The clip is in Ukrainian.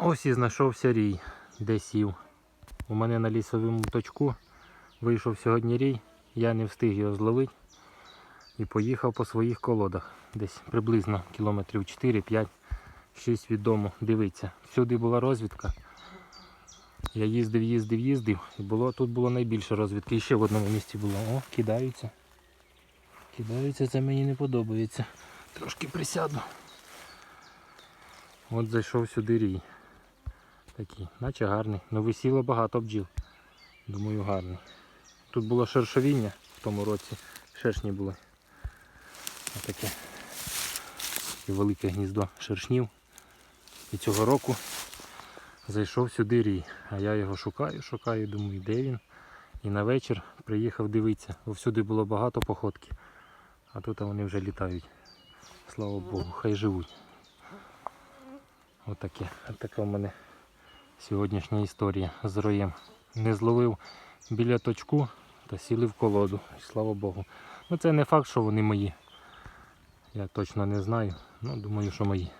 Ось і знайшовся рій, де сів. У мене на лісовому точку вийшов сьогодні рій, я не встиг його зловити і поїхав по своїх колодах. Десь приблизно кілометрів 4, 5, 6 від дому. Дивиться. Всюди була розвідка. Я їздив, їздив, їздив, і було, тут було найбільше розвідки. І ще в одному місці було. О, кидаються. Кидаються, це мені не подобається. Трошки присяду. От зайшов сюди рій. Такий, наче гарний. Ну висіло багато бджіл. Думаю, гарний. Тут було шершовіння в тому році. Шершні були. Отаке. І велике гніздо шершнів. І цього року зайшов сюди рій. А я його шукаю, шукаю, думаю, де він. І на вечір приїхав дивитися. Всюди було багато походки. А тут вони вже літають. Слава Богу, хай живуть. Отаке. Отака в мене сьогоднішня історія з роєм. Не зловив біля точку та сіли в колоду. Слава Богу. Ну це не факт, що вони мої. Я точно не знаю. Ну, думаю, що мої.